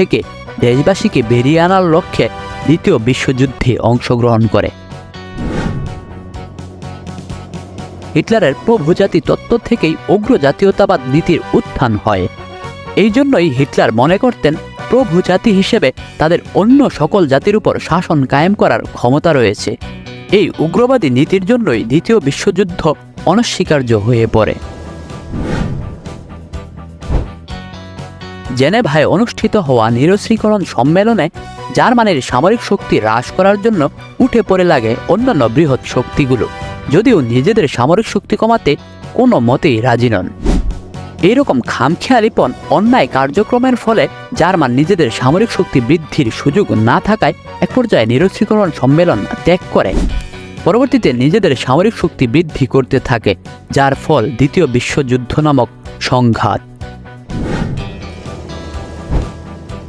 থেকে দেশবাসীকে বেরিয়ে আনার লক্ষ্যে দ্বিতীয় বিশ্বযুদ্ধে অংশগ্রহণ করে। হিটলারের প্রভুজাতি তত্ত্ব থেকেই উগ্র জাতীয়তাবাদ নীতির উত্থান হয়। এই জন্যই হিটলার মনে করতেন প্রভু জাতি হিসেবে তাদের অন্য সকল জাতির উপর শাসন কায়েম করার ক্ষমতা রয়েছে। এই উগ্রবাদী নীতির জন্যই দ্বিতীয় বিশ্বযুদ্ধ অনস্বীকার্য হয়ে পড়ে। জেনেভায় অনুষ্ঠিত হওয়া নিরস্ত্রীকরণ সম্মেলনে জার্মানির সামরিক শক্তি হ্রাস করার জন্য উঠে পড়ে লাগে অন্যান্য বৃহৎ শক্তিগুলো, যদিও নিজেদের সামরিক শক্তি কমাতে কোনো মতেই রাজি নন। এইরকম খামখেয়ালিপন অন্যায় কার্যক্রমের ফলে জার্মান নিজেদের সামরিক শক্তি বৃদ্ধির সুযোগ না থাকায় এক পর্যায়ে নিরস্ত্রীকরণ সম্মেলন ত্যাগ করে। পরবর্তীতে নিজেদের সামরিক শক্তি বৃদ্ধি করতে থাকে, যার ফল দ্বিতীয় বিশ্বযুদ্ধ নামক সংঘাত।